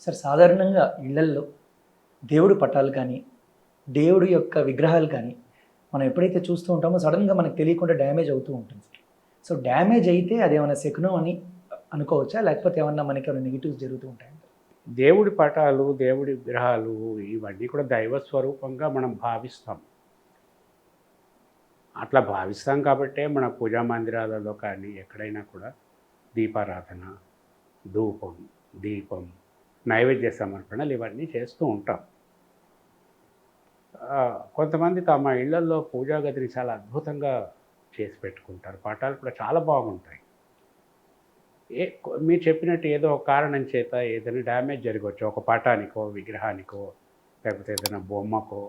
Sir సాధారణంగా ఇళ్ళల్లో దేవుడి పటాలు కానీ దేవుడి యొక్క విగ్రహాలు కానీ మనం ఎప్పుడైతే చూస్తూ ఉంటామో సడన్గా మనకు తెలియకుండా డ్యామేజ్ అవుతూ ఉంటుంది సో డ్యామేజ్ అయితే అది ఏమైనా శకునం అని అనుకోవచ్చా? లేకపోతే ఏమన్నా మనకి ఏమైనా నెగిటివ్స్ జరుగుతూ ఉంటాయి? దేవుడి పటాలు దేవుడి విగ్రహాలు ఇవన్నీ కూడా దైవ స్వరూపంగా మనం భావిస్తాం. అట్లా భావిస్తాం కాబట్టే మన పూజా మందిరాలలో కానీ ఎక్కడైనా కూడా దీపారాధన ధూపం దీపం నైవేద్య సమర్పణలు ఇవన్నీ చేస్తూ ఉంటాం. కొంతమంది తమ ఇళ్ళలో పూజా గదిని చాలా అద్భుతంగా చేసి పెట్టుకుంటారు. పటాలు కూడా చాలా బాగుంటాయి. ఏ మీరు చెప్పినట్టు ఏదో ఒక కారణం చేత ఏదైనా డ్యామేజ్ జరగవచ్చు ఒక పటానికో విగ్రహానికో లేకపోతే ఏదైనా బొమ్మకో.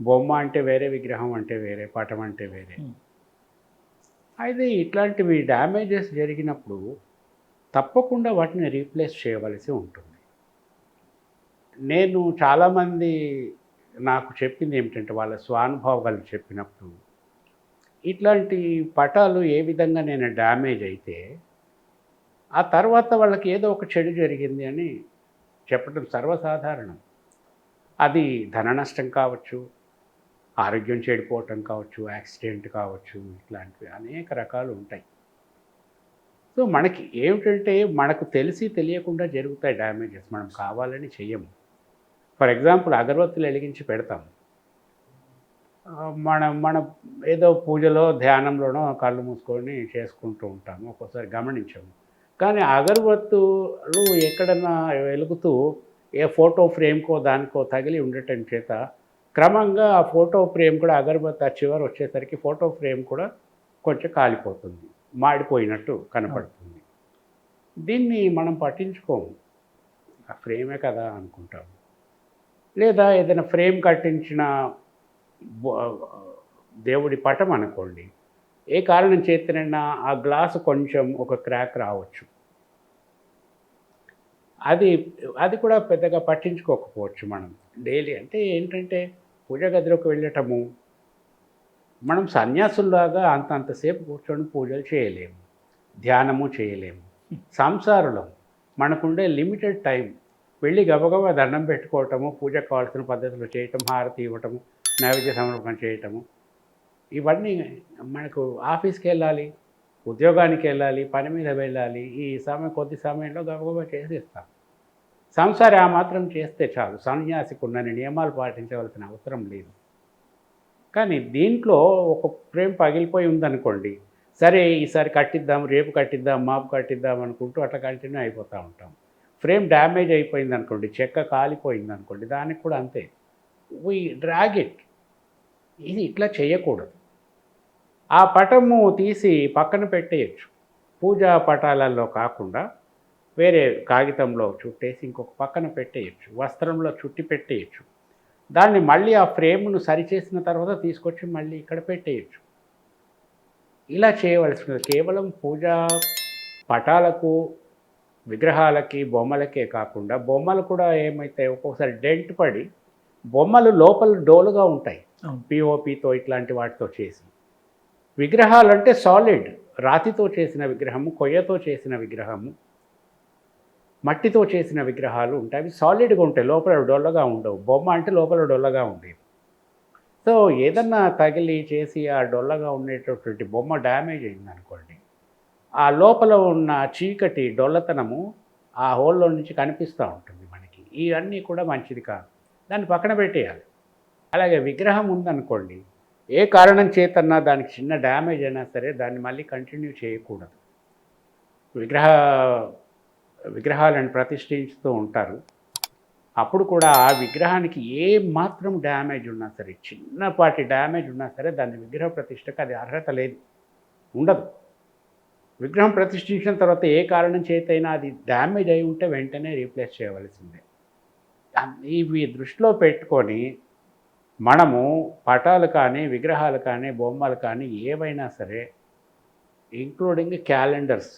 బొమ్మ అంటే వేరే విగ్రహం అంటే వేరే పటం అంటే వేరే. అయితే ఇట్లాంటివి డ్యామేజెస్ జరిగినప్పుడు తప్పకుండా వాటిని రీప్లేస్ చేయవలసి ఉంటుంది. నేను చాలామంది నాకు చెప్పింది ఏమిటంటే వాళ్ళ స్వానుభవాలు చెప్పినప్పుడు ఇట్లాంటి పటాలు ఏ విధంగా నేను డ్యామేజ్ అయితే ఆ తర్వాత వాళ్ళకి ఏదో ఒక చెడు జరిగింది అని చెప్పడం సర్వసాధారణం. అది ధన నష్టం కావచ్చు ఆరోగ్యం చెడిపోవటం కావచ్చు యాక్సిడెంట్ కావచ్చు ఇట్లాంటివి అనేక రకాలు ఉంటాయి. సో మనకి ఏమిటంటే మనకు తెలిసి తెలియకుండా జరుగుతాయి డ్యామేజెస్. మనం కావాలని చెయ్యము. ఫర్ ఎగ్జాంపుల్ అగరబత్తులు వెలిగించి పెడతాం. ఆ, మనం మన ఏదో పూజలో ధ్యానంలోనో కళ్ళు మూసుకొని చేసుకుంటూ ఉంటాము. ఒక్కోసారి గమనించము. కానీ అగరబత్తులు ఎక్కడన్నా వెలుగుతూ ఏ ఫోటో ఫ్రేమ్కో దానికో తగిలి ఉండటం చేత క్రమంగా ఆ ఫోటో ఫ్రేమ్ కూడా అగరబత్తి ఆ చివరి వచ్చేసరికి ఫోటో ఫ్రేమ్ కూడా కొంచెం కాలిపోతుంది. మాడిపోయినట్టు కనపడుతుంది. దీన్ని మనం పట్టించుకోము. ఆ ఫ్రేమే కదా అనుకుంటాం లేదా ఏదైనా ఫ్రేమ్ కట్టించిన దేవుడి పటం అనుకోండి. ఏ కారణం చేతనైనా ఆ గ్లాసు కొంచెం ఒక క్రాక్ రావచ్చు. అది అది కూడా పెద్దగా పట్టించుకోకపోవచ్చు మనం. డైలీ అంటే ఏంటంటే పూజ గదిలోకి వెళ్ళటము మనం సన్యాసుల్లాగా అంత అంతసేపు కూర్చొని పూజలు చేయలేము ధ్యానము చేయలేము. సంసారులం మనకుండే లిమిటెడ్ టైం వెళ్ళి గబగబా దండం పెట్టుకోవటము పూజ కావాల్సిన పద్ధతులు చేయటం హారతి ఇవ్వటము నైవేద్య సమర్పణ చేయటము. ఇవన్నీ మనకు ఆఫీస్కి వెళ్ళాలి ఉద్యోగానికి వెళ్ళాలి పని మీద వెళ్ళాలి ఈ సమయం కొద్ది సమయంలో గబగబా చేసేస్తాం. సంసారి ఆ మాత్రం చేస్తే చాలు. సన్యాసికి ఉన్న నియమాలు పాటించవలసిన అవసరం లేదు. కానీ దీంట్లో ఒక ఫ్రేమ్ పగిలిపోయి ఉందనుకోండి సరే ఈసారి కట్టిద్దాం రేపు కట్టిద్దాం మాపు కట్టిద్దాం అనుకుంటూ అట్లా కంటిన్యూ అయిపోతూ ఉంటాం. ఫ్రేమ్ డ్యామేజ్ అయిపోయింది అనుకోండి చెక్క కాలిపోయింది అనుకోండి దానికి కూడా అంతే. We drag it. ఇది ఇట్లా చేయకూడదు. ఆ పటము తీసి పక్కన పెట్టేయచ్చు. పూజా పటాలలో కాకుండా వేరే కాగితంలో చుట్టేసి ఇంకొక పక్కన పెట్టేయచ్చు. వస్త్రంలో చుట్టి పెట్టేయచ్చు. దాన్ని మళ్ళీ ఆ ఫ్రేమ్ను సరిచేసిన తర్వాత తీసుకొచ్చి మళ్ళీ ఇక్కడ పెట్టేయచ్చు. ఇలా చేయవలసినది. కేవలం పూజా పటాలకు విగ్రహాలకి బొమ్మలకే కాకుండా బొమ్మలు కూడా ఏమైతే ఒక్కొక్కసారి డెంట్ పడి బొమ్మలు లోపల డోలుగా ఉంటాయి. పిఓపితో ఇట్లాంటి వాటితో చేసి. విగ్రహాలు అంటే సాలిడ్ రాతితో చేసిన విగ్రహము కొయ్యతో చేసిన విగ్రహము. మట్టితో చేసిన విగ్రహాలు ఉంటాయి. అవి సాలిడ్గా ఉంటాయి. లోపల డొల్లగా ఉండవు. బొమ్మ అంటే లోపల డొల్లగా ఉండేది సో ఏదన్నా తగిలి చేసి ఆ డొల్లగా ఉండేటటువంటి బొమ్మ డ్యామేజ్ అయింది అనుకోండి ఆ లోపల ఉన్న చీకటి డొల్లతనము ఆ హోల్లో నుంచి కనిపిస్తూ ఉంటుంది మనకి. ఇవన్నీ కూడా మంచిది కాదు. దాన్ని పక్కన పెట్టేయాలి. అలాగే విగ్రహం ఉందనుకోండి ఏ కారణం చేతన్నా దానికి చిన్న డ్యామేజ్ అయినా సరే దాన్ని మళ్ళీ కంటిన్యూ చేయకూడదు. విగ్రహ విగ్రహాలను ప్రతిష్ఠించుతూ ఉంటారు. అప్పుడు కూడా ఆ విగ్రహానికి ఏ మాత్రం డ్యామేజ్ ఉన్నా సరే చిన్నపాటి డ్యామేజ్ ఉన్నా సరే దాని విగ్రహ ప్రతిష్టకు అది అర్హత లేదు. ఉండదు. విగ్రహం ప్రతిష్ఠించిన తర్వాత ఏ కారణం చేతైనా అది డ్యామేజ్ అయి ఉంటే వెంటనే రీప్లేస్ చేయవలసిందే. ఇవి దృష్టిలో పెట్టుకొని మనము పటాలు కానీ విగ్రహాలు కానీ బొమ్మలు కానీ ఏవైనా సరే ఇంక్లూడింగ్ క్యాలెండర్స్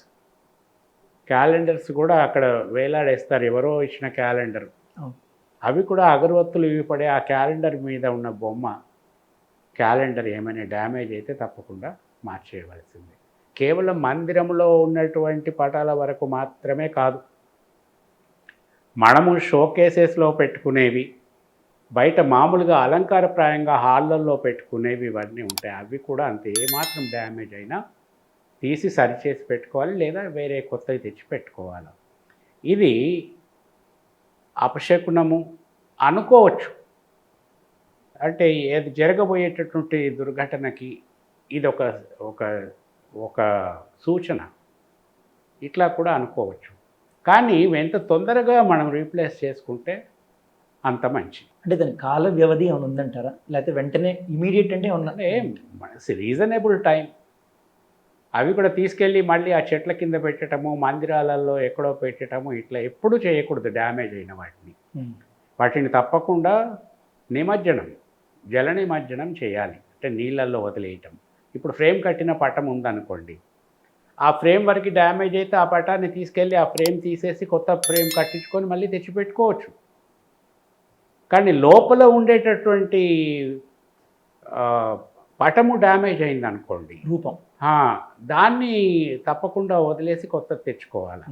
క్యాలెండర్స్ కూడా అక్కడ వేలాడేస్తారు. ఎవరో ఇచ్చిన క్యాలెండర్. అవి కూడా అగరవత్తులు ఇవి పడే ఆ క్యాలెండర్ మీద ఉన్న బొమ్మ క్యాలెండర్ ఏమైనా డ్యామేజ్ అయితే తప్పకుండా మార్చేయవలసిందే. కేవలం మందిరంలో ఉన్నటువంటి పటాల వరకు మాత్రమే కాదు మనము షో కేసెస్లో పెట్టుకునేవి బయట మామూలుగా అలంకారప్రాయంగా హాళ్ళల్లో పెట్టుకునేవి ఇవన్నీ ఉంటాయి. అవి కూడా అంతే ఏమాత్రం డ్యామేజ్ అయినా తీసి సరిచేసి పెట్టుకోవాలి లేదా వేరే కొత్తవి తెచ్చి పెట్టుకోవాలి. ఇది అపశకునము అనుకోవచ్చు. అంటే ఏది జరగబోయేటటువంటి దుర్ఘటనకి ఇది ఒక ఒక ఒక సూచన. ఇట్లా కూడా అనుకోవచ్చు. కానీ ఎంత తొందరగా మనం రీప్లేస్ చేసుకుంటే అంత మంచి అంటే దాని కాల వ్యవధి ఏమైనా ఉందంటారా? లేకపోతే వెంటనే ఇమీడియట్ అంటే అంటే రీజనబుల్ టైం. అవి కూడా తీసుకెళ్ళి మళ్ళీ ఆ చెట్ల కింద పెట్టడము మందిరాలలో ఎక్కడో పెట్టడము ఇట్లా ఎప్పుడూ చేయకూడదు డ్యామేజ్ అయిన వాటిని. వాటిని తప్పకుండా నిమజ్జనం జల నిమజ్జనం చేయాలి. అంటే నీళ్ళల్లో వదిలేయటం. ఇప్పుడు ఫ్రేమ్ కట్టిన పటం ఉందనుకోండి. ఆ ఫ్రేమ్ వరకు డ్యామేజ్ అయితే ఆ పటాన్ని తీసుకెళ్ళి ఆ ఫ్రేమ్ తీసేసి కొత్త ఫ్రేమ్ కట్టించుకొని మళ్ళీ తెచ్చిపెట్టుకోవచ్చు. కానీ లోపల ఉండేటటువంటి పటము డ్యామేజ్ అయింది అనుకోండి రూపం దాన్ని తప్పకుండా వదిలేసి కొత్తది తెచ్చుకోవాలి.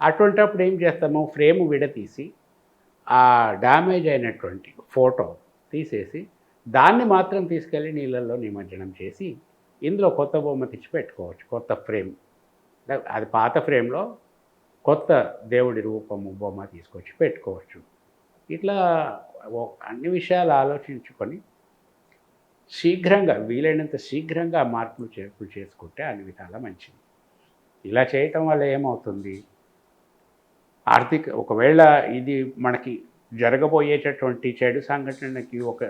అటువంటప్పుడు ఏం చేస్తాము? ఫ్రేమ్ విడతీసి ఆ డ్యామేజ్ అయినటువంటి ఫోటో తీసేసి దాన్ని మాత్రం తీసుకెళ్ళి నీళ్ళల్లో నిమజ్జనం చేసి ఇందులో కొత్త బొమ్మ తెచ్చి పెట్టుకోవచ్చు. కొత్త ఫ్రేమ్. అది పాత ఫ్రేమ్లో కొత్త దేవుడి రూపము బొమ్మ తీసుకొచ్చి పెట్టుకోవచ్చు. ఇట్లా అన్ని విషయాలు ఆలోచించుకొని శీఘ్రంగా వీలైనంత శీఘ్రంగా మార్పులు చేర్పులు చేసుకుంటే అన్ని విధాలా మంచిది. ఇలా చేయటం వల్ల ఏమవుతుంది? ఆర్థిక ఒకవేళ ఇది మనకి జరగబోయేటటువంటి చెడు సంఘటనకి ఒక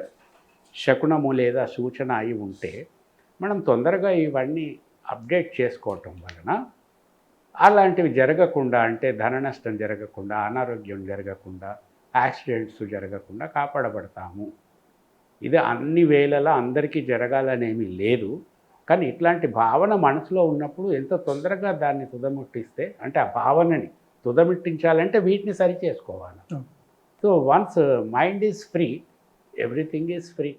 శకునము లేదా సూచన అయి ఉంటే మనం తొందరగా ఇవన్నీ అప్డేట్ చేసుకోవటం వలన అలాంటివి జరగకుండా అంటే ధన నష్టం జరగకుండా అనారోగ్యం జరగకుండా యాక్సిడెంట్స్ జరగకుండా కాపాడబడతాము. ఇది అన్ని వేళలా అందరికీ జరగాలనేమీ లేదు. కానీ ఇట్లాంటి భావన మనసులో ఉన్నప్పుడు ఎంత తొందరగా దాన్ని తుదముట్టిస్తే అంటే ఆ భావనని తుదముట్టించాలంటే వీటిని సరి చేసుకోవాలి. So once mind is free everything is free.